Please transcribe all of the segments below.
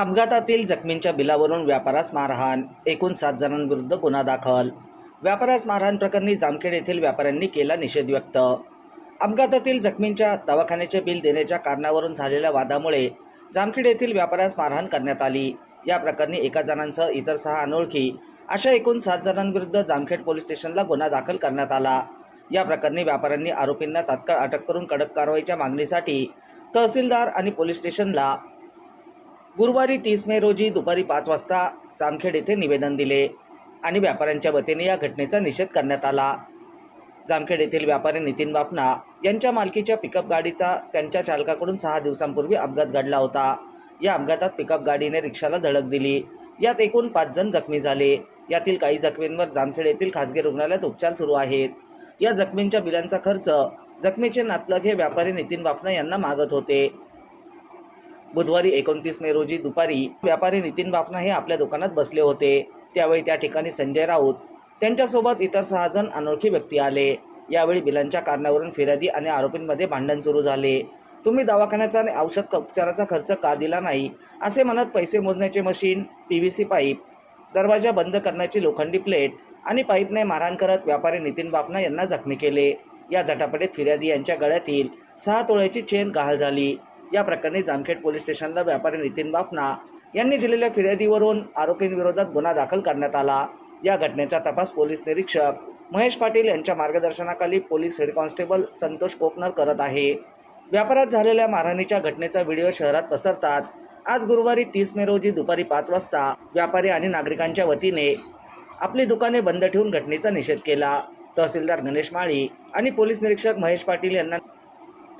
अपघातातील जखमींच्या बिलावरून व्यापारास मारहाण एकूण सात जणांविरुद्ध गुन्हा दाखल. व्यापारास मारहाण प्रकरणी जामखेड येथील व्यापाऱ्यांनी केला निषेध व्यक्त. अपघातातील जखमींच्या दवाखान्याचे बिल देण्याच्या कारणावरून झालेल्या वादामुळे जामखेड येथील व्यापाऱ्यास मारहाण करण्यात आली. या प्रकरणी एका जणांसह इतर सहा अनोळखी अशा एकूण सात जणांविरुद्ध जामखेड पोलीस स्टेशनला गुन्हा दाखल करण्यात आला. या प्रकरणी व्यापाऱ्यांनी आरोपींना तात्काळ अटक करून कडक कारवाईच्या मागणीसाठी तहसीलदार आणि पोलीस स्टेशनला गुरुवारी तीस मे रोजी दुपारी पाच वाजता जामखेड येथे निवेदन दिले आणि व्यापाऱ्यांच्या वतीने या घटनेचा निषेध करण्यात आला. जामखेड येथील व्यापारी नितीन बापना यांच्या मालकीच्या पिकअप गाडीचा त्यांच्या चालकाकडून सहा दिवसांपूर्वी अपघात घडला होता. या अपघातात पिकअप गाडीने रिक्षाला धडक दिली. यात एकूण पाच जण जखमी झाले. यातील काही जखमींवर जामखेड येथील खासगी रुग्णालयात उपचार सुरू आहेत. या जखमींच्या बिलांचा खर्च जखमीचे नातलग हे व्यापारी नितीन बापना यांना मागत होते. बुधवारी एकोणतीस मे रोजी दुपारी व्यापारी नितीन बापना हे आपल्या दुकानात बसले होते. त्यावेळी त्या ठिकाणी संजय राऊत त्यांच्यासोबत इतर सहा जण अनोळखी व्यक्ती आले. यावेळी बिलांच्या कारणावरून फिर्यादी आणि आरोपींमध्ये भांडण सुरू झाले. तुम्ही दवाखान्याचा आणि औषध उपचाराचा खर्च का दिला नाही? असे म्हणत पैसे मोजण्याचे machine P V C pipe दरवाजा बंद करण्याची लोखंडी प्लेट आणि पाईपने मारहाण करत व्यापारी नितीन बापना यांना जखमी केले. या झटापटीत फिर्यादी यांच्या गळ्यातील सहा तोळ्याची चेन गहाळ झाली. या प्रकरणी जामखेड पोलीस स्टेशनला व्यापारी नितीन बाफना यांनी दिलेल्या फिर्यादीवरून आरोपींविरोधात गुन्हा दाखल करण्यात आला. या घटनेचा तपास पोलीस निरीक्षक महेश पाटील यांच्या मार्गदर्शनाखाली police head constable Santosh Koknar करत आहे. व्यापारात झालेल्या मारहाणीच्या घटनेचा व्हिडिओ शहरात पसरताच आज गुरुवारी तीस मे रोजी दुपारी पाच वाजता व्यापारी आणि नागरिकांच्या वतीने आपली दुकाने बंद ठेवून घटनेचा निषेध केला. तहसीलदार गणेश माळी आणि पोलीस निरीक्षक महेश पाटील यांना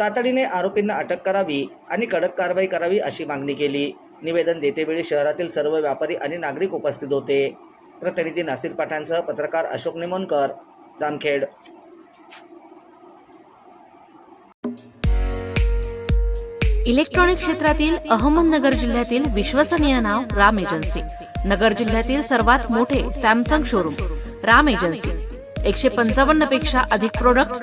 तातडीने आरोपींना अटक करावी आणि कडक कारवाई करावी अशी मागणी केली. निवेदन देतेवेळी शहरातील सर्व व्यापारी आणि नागरिक उपस्थित होते. प्रतिनिधी नासिर पाठांसह पत्रकार अशोक निमोणकर जामखेड. इलेक्ट्रॉनिक क्षेत्रातील अहमदनगर जिल्ह्यातील विश्वसनीय नाव राम एजन्सी. नगर जिल्ह्यातील सर्वात मोठे सॅमसंग शोरूम राम एजन्सी. एकशे पंचावन्नपेक्षा अधिक प्रोडक्ट